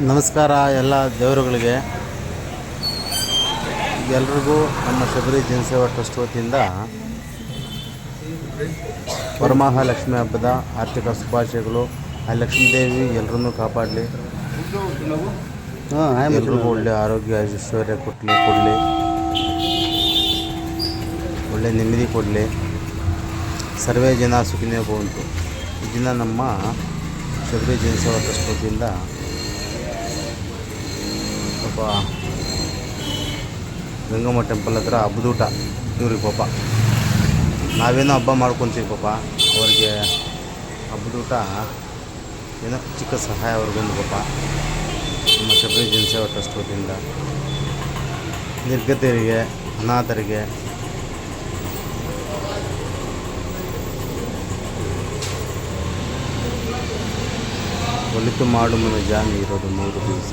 ನಮಸ್ಕಾರ ಎಲ್ಲ ದೇವರುಗಳಿಗೆ. ಎಲ್ರಿಗೂ ನಮ್ಮ ಶಬರಿ ಜನಸೇವಾ ಟ್ರಸ್ಟ್ ವತಿಯಿಂದ ವರಮಹಾಲಕ್ಷ್ಮಿ ಹಬ್ಬದ ಆರ್ಥಿಕ ಶುಭಾಶಯಗಳು. ಆ ಲಕ್ಷ್ಮೀದೇವಿ ಎಲ್ಲರನ್ನೂ ಕಾಪಾಡಲಿ. ಎಲ್ರಿಗೂ ಒಳ್ಳೆ ಆರೋಗ್ಯ ಐಶ್ವರ್ಯ ಕೊಟ್ಟಲಿ ಕೊಡಲಿ. ಒಳ್ಳೆ ನೆಮ್ಮದಿ ಕೊಡಲಿ. ಸರ್ವೇ ಜನ ಸುಖಿನೇ ಬಂತು ದಿನ ನಮ್ಮ ಶಬರಿ ಜನಸೇವಾ ಟ್ರಸ್ಟ್ ವತಿಯಿಂದ ಪಾಪ. ಗಂಗಮ್ಮ ಟೆಂಪಲ್ ಹತ್ರ ಹಬ್ಬದೂಟ ಇವ್ರಿಗೆ ಪಾಪ. ನಾವೇನೋ ಹಬ್ಬ ಮಾಡ್ಕೊತೀವಿ ಪಾಪ. ಅವ್ರಿಗೆ ಹಬ್ಬದೂಟ ಏನೋ ಚಿಕ್ಕ ಸಹಾಯ ಅವ್ರಿಗೊಂದು ಪಾಪ. ನಮ್ಮ ಶಬರಿ ಜನಸೇವಾ ಟ್ರಸ್ಟ್ ವತಿಯಿಂದ. ನಿರ್ಗತಿಯರಿಗೆ, ಅನಾಥರಿಗೆ. ಒಲಿತು ಮಾಡು ಮನ ಜಾನಿ ಇರೋದು ಮೂರು ದಿವಸ.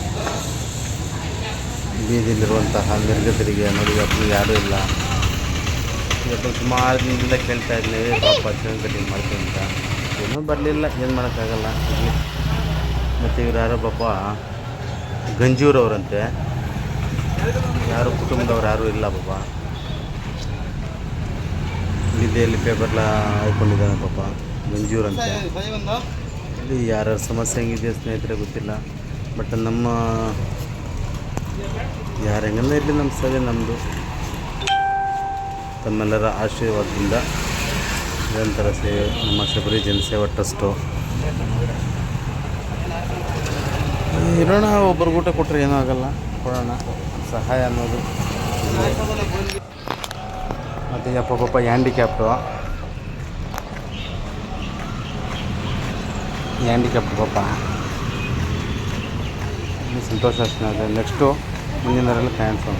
ಬೀದಿಲಿರುವಂತಹ ನಿರ್ಗತರಿಗೆ ನೋಡಿ ಒಬ್ಬರು ಯಾರೂ ಇಲ್ಲ. ಇವತ್ತು ಸುಮಾರು ದಿನದಿಂದ ಕೇಳ್ತಾ ಇದ್ದೀವಿ, ಪಾಪ ಕಟಿಂಗ್ ಮಾಡ್ತೀನಿ ಅಂತ ಏನೂ ಬರಲಿಲ್ಲ, ಏನು ಮಾಡೋಕ್ಕಾಗಲ್ಲ. ಮತ್ತು ಇವ್ರು ಯಾರೋ ಪಾಪ ಗಂಜೂರವರಂತೆ. ಯಾರು ಕುಟುಂಬದವ್ರು ಯಾರೂ ಇಲ್ಲ ಪಾಪ. ನಿದ್ದೆಯಲ್ಲಿ ಪೇಪರ್ಲ ಹಾಕೊಂಡಿದ್ದಾನೆ ಪಾಪ ಗಂಜೂರಂತೆ. ಇಲ್ಲಿ ಯಾರ್ಯಾರ ಸಮಸ್ಯೆ ಹೆಂಗಿದೆಯೋ ಸ್ನೇಹಿತರೆ ಗೊತ್ತಿಲ್ಲ. ಬಟ್ ನಮ್ಮ ಯಾರು ಹೆಂಗಂದ್ರೆ ಇರಲಿ ನಮ್ಮ ಸೇವೆ ನಮ್ಮದು ತಮ್ಮೆಲ್ಲರ ಆಶೀರ್ವಾದದಿಂದ ನಿರಂತರ ಸೇವೆ, ನಮ್ಮ ಶಬರಿ ಜನಸೇವಾ ಟ್ರಸ್ಟು. ಇರೋಣ ಒಬ್ಬರು ಊಟ ಕೊಟ್ಟರೆ ಏನೂ ಆಗಲ್ಲ. ಕೊಡೋಣ, ಸಹಾಯ ಅನ್ನೋದು. ಮತ್ತು ಅಪ್ಪ ಪಾಪ ಹ್ಯಾಂಡಿಕ್ಯಾಪ್ಟು. ಹ್ಯಾಂಡಿಕ್ಯಾಪ್ಟ್ ಪಾಪ. ಸಂತೋಷ ಅಷ್ಟೇ ನೆಕ್ಸ್ಟು ಮುಂದಿನವರೆಲ್ಲ ಕ್ಯಾನ್ಸಲ್